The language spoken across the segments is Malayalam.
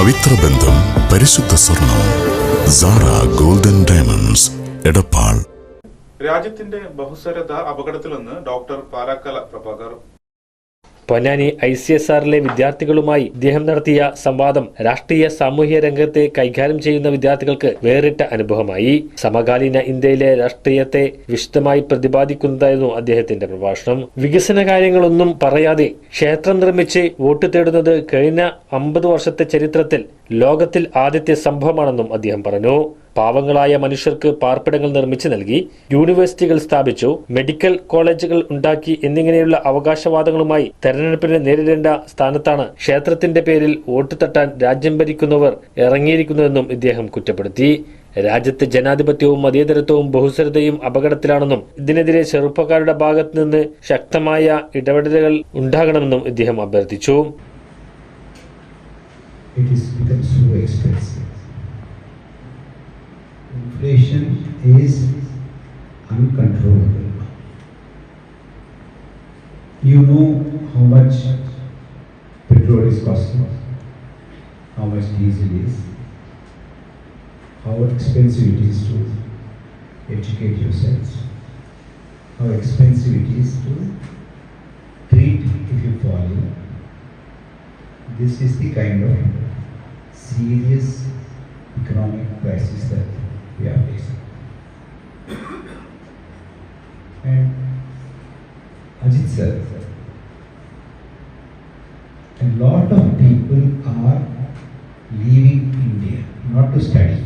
പവിത്ര ബന്ധം പരിശുദ്ധ സ്വർണം സാറ ഗോൾഡൻ ഡയമണ്ട്സ് എടപ്പാൾ. രാജ്യത്തിന്റെ ബഹുസ്വരത അപകടത്തിലെന്ന് doctor Palakkala Prabhakar Ponnani I C S ആറിലെ വിദ്യാർത്ഥികളുമായി ഇദ്ദേഹം നടത്തിയ സംവാദം രാഷ്ട്രീയ സാമൂഹ്യ രംഗത്തെ കൈകാര്യം ചെയ്യുന്ന വിദ്യാർത്ഥികൾക്ക് വേറിട്ട അനുഭവമായി. സമകാലീന ഇന്ത്യയിലെ രാഷ്ട്രീയത്തെ വിശദമായി പ്രതിപാദിക്കുന്നതായിരുന്നു അദ്ദേഹത്തിന്റെ പ്രഭാഷണം. വികസന കാര്യങ്ങളൊന്നും പറയാതെ ക്ഷേത്രം നിർമ്മിച്ച് വോട്ട് തേടുന്നത് കഴിഞ്ഞ അമ്പത് വർഷത്തെ ചരിത്രത്തിൽ ലോകത്തിൽ ആദ്യത്തെ സംഭവമാണെന്നും അദ്ദേഹം പറഞ്ഞു. പാവങ്ങളായ മനുഷ്യർക്ക് പാർപ്പിടങ്ങൾ നിർമ്മിച്ചു നൽകി യൂണിവേഴ്സിറ്റികൾ സ്ഥാപിച്ചു മെഡിക്കൽ കോളേജുകൾ ഉണ്ടാക്കി എന്നിങ്ങനെയുള്ള അവകാശവാദങ്ങളുമായി തെരഞ്ഞെടുപ്പിനെ നേരിടേണ്ട സ്ഥാനത്താണ് ക്ഷേത്രത്തിന്റെ പേരിൽ വോട്ട് തട്ടാൻ രാജ്യം ഭരിക്കുന്നവർ ഇറങ്ങിയിരിക്കുന്നതെന്നും ഇദ്ദേഹം കുറ്റപ്പെടുത്തി രാജ്യത്തെ ജനാധിപത്യവും മതേതരത്വവും ബഹുസ്വരതയും അപകടത്തിലാണെന്നും ഇതിനെതിരെ ചെറുപ്പക്കാരുടെ ഭാഗത്തു നിന്ന് ശക്തമായ ഇടപെടലുകൾ ഉണ്ടാകണമെന്നും ഇദ്ദേഹം അഭ്യർത്ഥിച്ചു it become so expensive. Inflation is uncontrollable. You know how much petrol is costing, how much diesel is, how expensive it is to educate yourselves, how expensive it is to treat if you fall ill. This is the kind of Ajit sir, a lot of people are leaving India not to study,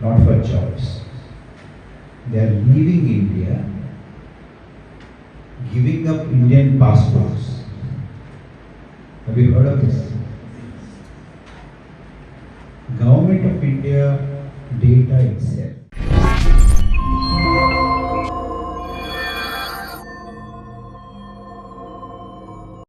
not for jobs. They are leaving India, giving up Indian passports. Have you heard of this? Government of India data itself